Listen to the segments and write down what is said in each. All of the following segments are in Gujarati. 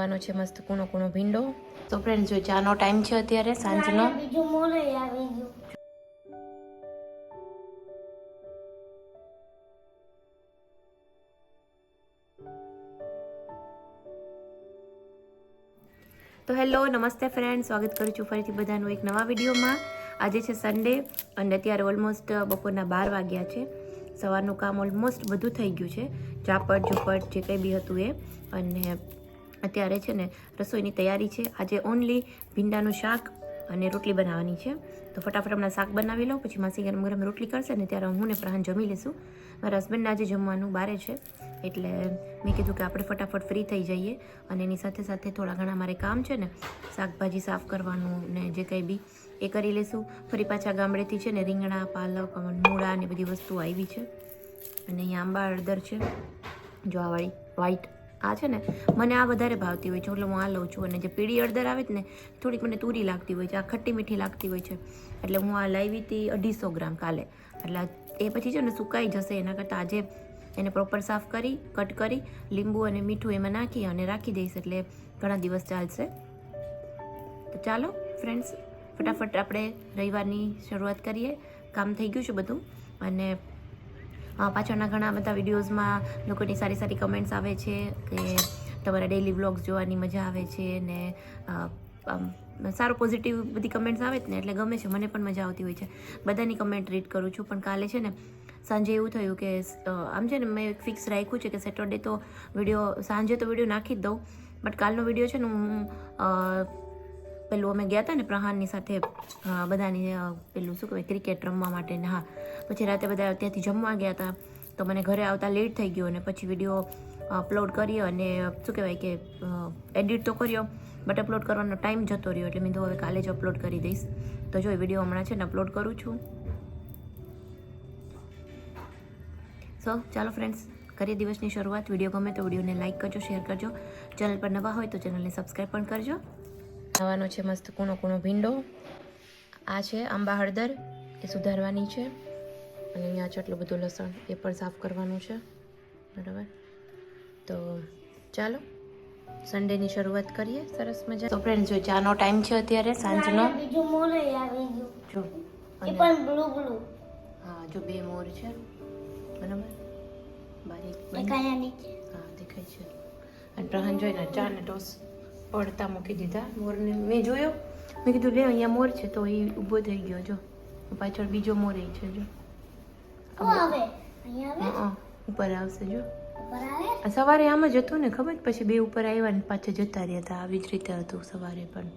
બનાવવાનો છે મસ્ત કૂણો કૂણો ભીંડો. તો ફ્રેન્ડ જો ચાનો ટાઈમ છે અત્યારે સાંજનો. બીજું મોરે આવી ગયું. તો હેલો નમસ્તે ફ્રેન્ડ સ્વાગત કરું છું ફરીથી બધાનું એક નવા વિડીયોમાં. આજે છે સન્ડે અને અત્યારે ઓલમોસ્ટ બપોરના બાર વાગ્યા છે. સવારનું કામ ઓલમોસ્ટ બધું થઈ ગયું છે. ચાપડ ઝુપટ જે કંઈ બી હતું એ. અને અત્યારે છે ને રસોઈની તૈયારી છે. આજે ઓનલી ભીંડાનું શાક અને રોટલી બનાવવાની છે. તો ફટાફટ હમણાં શાક બનાવી લઉં, પછી માસી ગરમ ગરમ રોટલી કરશે ને ત્યારે હું ને પ્રહાન જમી લઈશું. મારા હસબન્ડને આજે જમવાનું બારે છે, એટલે મેં કીધું કે આપણે ફટાફટ ફ્રી થઈ જઈએ અને એની સાથે સાથે થોડા ઘણા મારે કામ છે ને, શાકભાજી સાફ કરવાનું ને જે કંઈ બી એ કરી લઈશું. ફરી પાછા ગામડેથી છે ને રીંગણા, પાલક મૂળા ને બધી વસ્તુઓ આવી છે. અને અહીંયા આંબા હળદર છે જોવાવાળી વ્હાઈટ આ છે ને, મને આ વધારે ભાવતી હોય છે. એટલે હું આ લઉં છું. અને જે પીળી અડદર આવે છે ને, થોડીક મને તુરી લાગતી હોય છે. આ ખટ્ટી મીઠી લાગતી હોય છે. એટલે હું આ લાવી હતી અઢીસો ગ્રામ કાલે. એટલે એ પછી છે ને સુકાઈ જશે. એના કરતાં આજે એને પ્રોપર સાફ કરી કટ કરી, લીંબુ અને મીઠું એમાં નાખી અને રાખી દઈશ. એટલે ઘણા દિવસ ચાલશે. તો ચાલો ફ્રેન્ડ્સ ફટાફટ આપણે રવિવારની શરૂઆત કરીએ. કામ થઈ ગયું છે બધું. અને પાછળના ઘણા બધા વિડીયોઝમાં લોકોની સારી સારી કમેન્ટ્સ આવે છે કે તમારા ડેઈલી વ્લોગ્સ જોવાની મજા આવે છે ને સારો પોઝિટિવ બધી કમેન્ટ્સ આવે જ ને, એટલે ગમે છે, મને પણ મજા આવતી હોય છે. બધાની કમેન્ટ રીડ કરું છું, પણ કાલે છે ને, સાંજે એવું થયું કે આમ છે ને, મેં ફિક્સ રાખ્યું છે કે સેટરડે તો વીડિયો સાંજે તો વીડિયો નાખી જ દઉં બટ કાલનો વીડિયો છે ને હું પેલું અમે ગયા હતા ને પ્રહાનની સાથે બધાની પેલું શું કહેવાય, ક્રિકેટ રમવા માટે ને હા. પછી રાતે બધા ત્યાંથી જમવા ગયા હતા તો મને ઘરે આવતા લેટ થઈ ગયો અને પછી વીડિયો અપલોડ કર્યો અને શું કહેવાય કે એડિટ તો કર્યો બટ અપલોડ કરવાનો ટાઈમ જતો રહ્યો એટલે મેં તો હવે કાલે જ અપલોડ કરી દઈશ. તો જો વીડિયો હમણાં છે ને અપલોડ કરું છું. સો ચાલો ફ્રેન્ડ્સ કરીએ દિવસની શરૂઆત. વીડિયો ગમે તો વિડીયોને લાઇક કરજો શેર કરજો. ચેનલ પર નવા હોય તો ચેનલને સબસ્ક્રાઈબ પણ કરજો. નવાનો છે મસ્ત કૂણો કૂણો ભીંડો. આ છે આંબા હળદર એ સુધારવાની છે. અને અહીંયા છે બધું લસણ એ પણ સાફ કરવાનું છે. બરાબર? તો ચાલો સન્ડેની શરૂઆત કરીએ. સરસ મજા. તો ફ્રેન્ડ જો ચાનો ટાઈમ છે અત્યારે સાંજનો. બીજું મોરે આવી ગયું. જો એ પણ બ્લુ બ્લુ હા જો બે મોર છે. બરાબર? બારીક દેખાય. નીચે. હા દેખાય છે. અને પ્રહન જોઈને ચા ને ટોસ પડતા મૂકી દીધા મોરને. મેં જોયો. મેં કીધું લે અહીંયા મોર છે તો એ ઊભો થઈ ગયો જો. પાછળ બીજો મોર એ છે જો. ઉપર આવશે જો. સવારે આમ જ હતું ને ખબર? પછી બે ઉપર આવ્યા ને પાછા જતા રહ્યા હતા. આવી જ રીતે હતું સવારે પણ.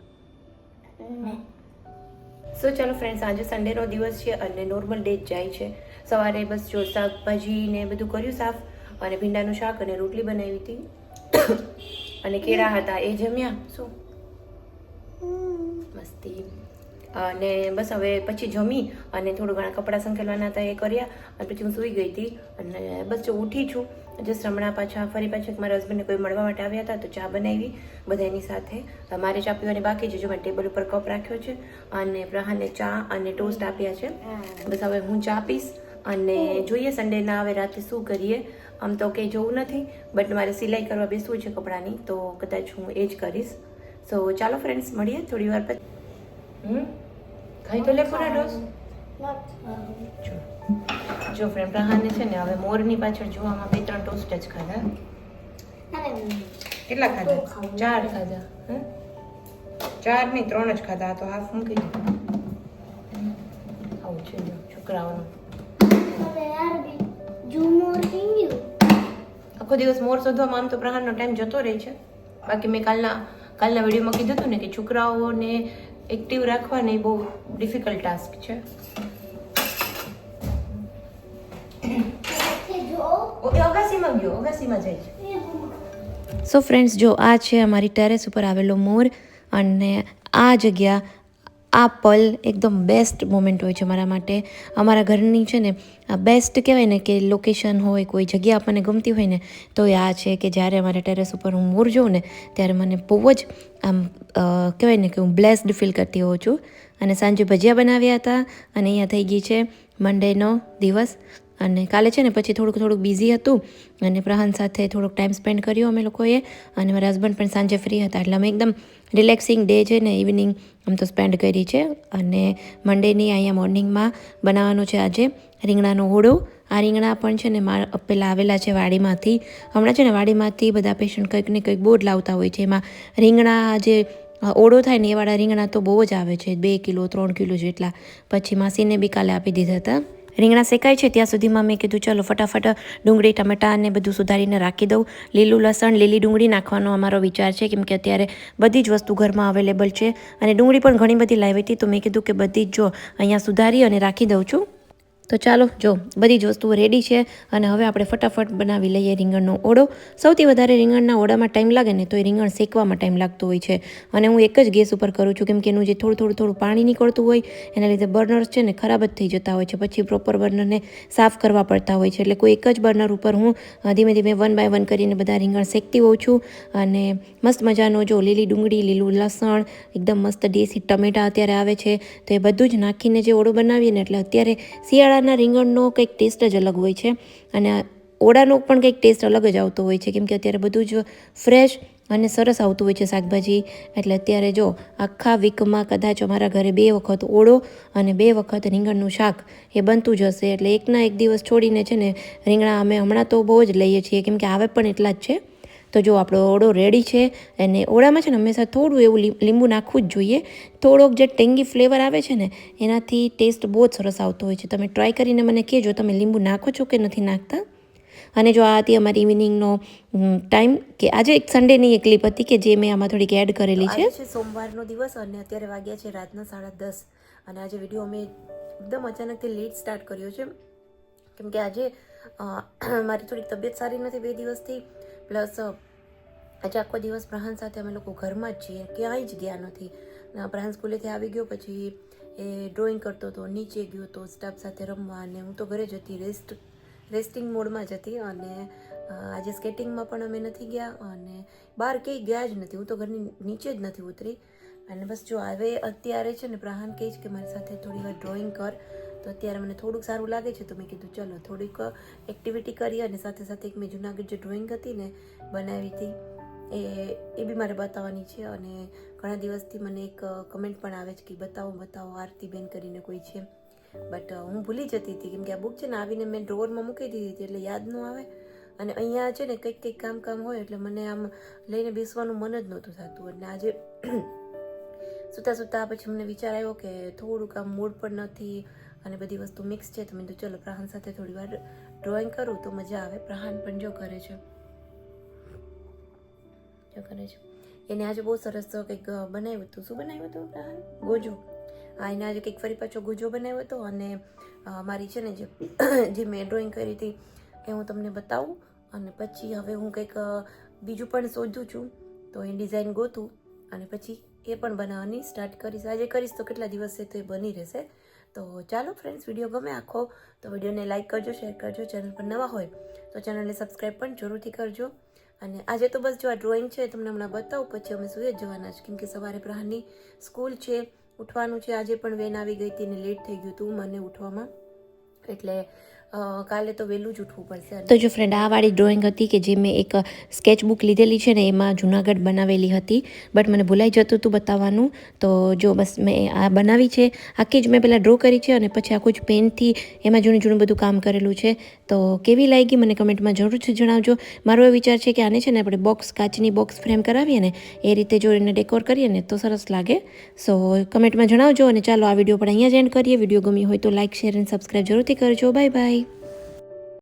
સો ચાલો ફ્રેન્ડ્સ આજે સન્ડેનો દિવસ છે અને નોર્મલ ડે જ જાય છે. સવારે બસ જો શાકભાજી ને બધું કર્યું સાફ અને ભીંડાનું શાક અને રોટલી બનાવી હતી. અને કેળા હતા એ જમ્યા? શું? મસ્તી. અને બસ હવે પછી જમી અને થોડું ઘણા કપડાં સંકેલવાના હતા એ કર્યા અને પછી હું સૂઈ ગઈ હતી અને બસ જો ઉઠી છું. જસ્ટ હમણાં પાછા ફરી પાછા મારા હસબન્ડને કોઈ મળવા માટે આવ્યા હતા તો ચા બનાવી બધાની સાથે. મારે ચા પીવાની બાકી છે જો મેં ટેબલ ઉપર કપ રાખ્યો છે અને પ્રહાને ચા અને ટોસ્ટ આપ્યા છે. બસ હવે હું ચા પીશ અને જોઈએ સન્ડેના હવે રાતે શું કરીએ? આમ તો કંઈ જોવું નથી બટ મારે સિલાઈ કરવા બેસવું છે કપડાની, તો કદાચ હું એ જ કરીશ. સો ચાલો ફ્રેન્ડ્સ મળીએ થોડી વાર પછી. હમ? ખાઈ તો લે પૂરા ડોસ જો. જો ફ્રેન્ડ પ્રહાને છે ને હવે મોરની પાછળ જોવામાં બે ત્રણ ટોસ્ટ જ ખાધા. કેટલા ખાધા? ચાર ખાધા. હમ? ચાર નહીં ત્રણ જ ખાધા તો હાફ મૂકી દીધું આવું છે છોકરાઓનું. અરે યાર બીજું મોર થઈ ગયું. આખો દિવસ મોર શોધવામાં આમ તો પ્રહારનો ટાઈમ જતો રહે છે. બાકી મેં કાલના કાલના વિડીયોમાં કીધું હતું ને કે છોકરાઓને એક્ટિવ રાખવાને એ બહુ ડિફિકલ્ટ ટાસ્ક છે. અગાસીમાં ગયો અગાસીમાં જાય છે. સો ફ્રેન્ડ્સ જો આ છે અમારી ટેરેસ ઉપર આવેલો મોર અને આ જગ્યા આ પલ એકદમ બેસ્ટ મોમેન્ટ હોય છે મારા માટે. અમારા ઘરની છે ને, આ બેસ્ટ કહેવાય ને કે લોકેશન હોય, કોઈ જગ્યા આપણને ગમતી હોય ને, તો એ આ છે કે જ્યારે અમારે ટેરેસ ઉપર હું મોર જોઉં ને, ત્યારે મને બહુ જ આમ કહેવાય ને કે હું બ્લેસ્ડ ફીલ કરતી હોઉં છું. અને સાંજે ભજીયા બનાવ્યા હતા, અને અહીંયા થઈ ગઈ છે મંડેનો દિવસ. અને કાલે છે ને પછી થોડુંક થોડુંક બિઝી હતું અને પ્રહાન સાથે થોડોક ટાઈમ સ્પેન્ડ કર્યો અમે લોકોએ અને મારા હસબન્ડ પણ સાંજે ફ્રી હતા. એટલે અમે એકદમ રિલેક્સિંગ ડે છે ને ઇવનિંગ આમ તો સ્પેન્ડ કરી છે. અને મંડેની અહીંયા મોર્નિંગમાં બનાવવાનો છે આજે રીંગણાનો ઓળો. આ રીંગણા પણ છે ને મા, પેલા આવેલા છે વાડીમાંથી. હમણાં છે ને વાડીમાંથી બધા પેશન્ટ કંઈક ને કંઈક જ લાવતા હોય છે. એમાં રીંગણા જે ઓળો થાય ને એવાળા રીંગણા તો બહુ જ આવે છે. બે કિલો, ત્રણ કિલો જેટલા. પછી માસીને બી કાલે આપી દીધા હતા. રીંગણા શેકાય છે, ત્યાં સુધીમાં મેં કીધું, ચલો, ફટાફટ ડુંગળી, ટમેટાં ને બધું સુધારીને રાખી દઉં. લીલું લસણ, લીલી ડુંગળી નાખવાનો અમારો વિચાર છે, કેમ કે અત્યારે બધી જ વસ્તુ ઘરમાં અવેલેબલ છે. અને ડુંગળી પણ ઘણી બધી લાવી હતી, તો મેં કીધું કે બધી જ જો અહીંયા સુધારી અને રાખી દઉં છું. તો ચાલો, જો બધી જ વસ્તુઓ રેડી છે અને હવે આપણે ફટાફટ બનાવી લઈએ રીંગણનો ઓળો. સૌથી વધારે રીંગણના ઓળામાં ટાઈમ લાગે ને તો એ રીંગણ શેકવામાં ટાઈમ લાગતો હોય છે. અને હું એક જ ગેસ ઉપર કરું છું કેમ કે એનું જે થોડું થોડું થોડું પાણી નીકળતું હોય, એના લીધે બર્નર્સ છે ને ખરાબ જ થઈ જતા હોય છે. પછી પ્રોપર બર્નરને સાફ કરવા પડતા હોય છે. એટલે કોઈ એક જ બર્નર ઉપર હું ધીમે ધીમે વન બાય વન કરીને બધા રીંગણ શેકતી હોઉં છું. અને મસ્ત મજાનો જો લીલી ડુંગળી, લીલું લસણ, એકદમ મસ્ત દેશી ટમેટાં અત્યારે આવે છે. તો એ બધું જ નાખીને જે ઓળો બનાવીએ ને એટલે અત્યારે શિયાળાના રીંગણનો કંઈક ટેસ્ટ જ અલગ હોય છે અને ઓળાનો પણ કંઈક ટેસ્ટ અલગ જ આવતો હોય છે. કેમ કે અત્યારે બધું જ ફ્રેશ અને સરસ આવતું હોય છે શાકભાજી. એટલે અત્યારે જો આખા વીકમાં કદાચ અમારા ઘરે બે વખત ઓળો અને બે વખત રીંગણનું શાક એ બનતું જ હશે. એટલે એકના એક દિવસ છોડીને છે ને રીંગણા અમે હમણાં તો બહુ જ લઈએ છીએ. કેમ કે આવે પણ એટલા જ છે. તો જો આપણો ઓળો રેડી છે અને ઓળામાં છે ને હંમેશા થોડું એવું લીંબુ નાખવું જ જોઈએ. થોડોક જે ટેંગી ફ્લેવર આવે છે ને, એનાથી ટેસ્ટ બહુ જ સરસ આવતો હોય છે. તમે ટ્રાય કરીને મને કહેજો તમે લીંબુ નાખો છો કે નથી નાખતા. અને જો આ હતી અમારી ઇવનિંગનો ટાઈમ કે આજે એક સન્ડેની એક ક્લિપ હતી કે જે મેં આમાં થોડીક એડ કરેલી છે. સોમવારનો દિવસ અને અત્યારે વાગ્યા છે રાતના સાડા દસ. અને આજે વીડિયો અમે એકદમ અચાનકથી લેટ સ્ટાર્ટ કર્યો છે. કેમ કે આજે મારી થોડીક તબિયત સારી નથી બે દિવસથી. પ્લસ આજે આખો દિવસ પ્રહાન સાથે અમે લોકો ઘરમાં જ છીએ. ક્યાંય જ ગયા નથી. પ્રહાન સ્કૂલેથી આવી ગયો પછી એ ડ્રોઈંગ કરતો હતો, નીચે ગયો હતો સ્ટાફ સાથે રમવા અને હું તો ઘરે જ હતી રેસ્ટ રેસ્ટિંગ મોડમાં જ હતી અને આજે સ્કેટિંગમાં પણ અમે નથી ગયા અને બહાર ક્યાંય ગયા જ નથી. હું તો ઘરની નીચે જ નથી ઉતરી. અને બસ જો હવે અત્યારે છે ને પ્રહાન કહે છે કે મારી સાથે થોડી વાર ડ્રોઈંગ કર. તો અત્યારે મને થોડુંક સારું લાગે છે, તો મેં કીધું ચલો થોડીક એક્ટિવિટી કરી અને સાથે સાથે એક મેં જુનાગઢ જે ડ્રોઈંગ હતી ને બનાવી હતી, એ એ બી મારે બતાવવાની છે અને ઘણા દિવસથી મને એક કમેન્ટ પણ આવે છે કે બતાવો બતાવો આરતીબેન કરીને કોઈ છે. બટ હું ભૂલી જતી હતી, કેમ કે આ બુક છે ને આવીને મેં ડ્રોવરમાં મૂકી દીધી હતી એટલે યાદ ન આવે. અને અહીંયા છે ને કંઈક કંઈક કામ કામ હોય એટલે મને આમ લઈને બેસવાનું મન જ નહોતું થતું. અને આજે સૂતા સૂતા પછી મને વિચાર આવ્યો કે થોડુંક આમ મૂડ પણ નથી અને બધી વસ્તુ મિક્સ છે, તો મેં તો ચલો, પ્રહાન સાથે થોડી વાર ડ્રોઈંગ કરું તો મજા આવે. પ્રહાન પણ જો કરે છે. જો કરે છે. એને આજે બહુ સરસ કંઈક બનાવ્યું હતું. શું બનાવ્યું હતું પ્રહાન? ગોજો. હા, એને આજે કંઈક ફરી પાછો ગોજો બનાવ્યો હતો અને મારી છે ને જે જે મેં ડ્રોઈંગ કરી હતી એ હું તમને બતાવું. અને પછી હવે હું કંઈક બીજું પણ શોધું છું. તો એ ડિઝાઇન ગોતું અને પછી એ પણ બનાવવાની સ્ટાર્ટ કરીશ. આજે કરીશ તો કેટલા દિવસે તો એ બની રહેશે. તો ચાલો ફ્રેન્ડ્સ વીડિયો ગમે આખો, તો વિડીયોને લાઇક કરજો શેર કરજો ચેનલ પર નવા હોય, તો ચેનલને સબસ્ક્રાઈબ પણ જરૂરથી કરજો. અને આજે તો બસ જો આ ડ્રોઈંગ છે, તમને હમણાં બતાવું, પછી અમે સુઈ જ જવાના છે કેમ કે સવારે પ્રહારની સ્કૂલ છે, ઉઠવાનું છે, આજે પણ વેન આવી ગઈ હતી ને લેટ થઈ ગયું હતું, મને ઉઠવામાં. એટલે કાલે તો વહેલું જ ઉઠવું પડશે તો જો ફ્રેન્ડ આ વાળી ડ્રોઈંગ હતી કે જે મેં એક સ્કેચબુક લીધેલી છે ને, એમાં જુનાગઢ બનાવેલી હતી. બટ મને ભૂલાઈ જતું હતું બતાવવાનું. તો જો બસ મેં આ બનાવી છે. આખી જ મેં પહેલાં ડ્રો કરી છે અને પછી આખું જ પેનથી એમાં જૂનું જૂનું બધું કામ કરેલું છે. તો કેવી લાગી મને કમેન્ટમાં જરૂરથી જણાવજો. મારો એ વિચાર છે કે આને છે ને આપણે બોક્સ કાચની બોક્સ ફ્રેમ કરાવીએ ને, એ રીતે જો એને ડેકોર કરીએ ને, તો સરસ લાગે. સો કમેન્ટમાં જણાવજો અને ચાલો આ વીડિયો પણ અહીંયા જ એન્ડ કરીએ. વીડિયો ગમી હોય તો લાઇક શેર અને સબસ્ક્રાઈબ જરૂરથી કરજો. Bye bye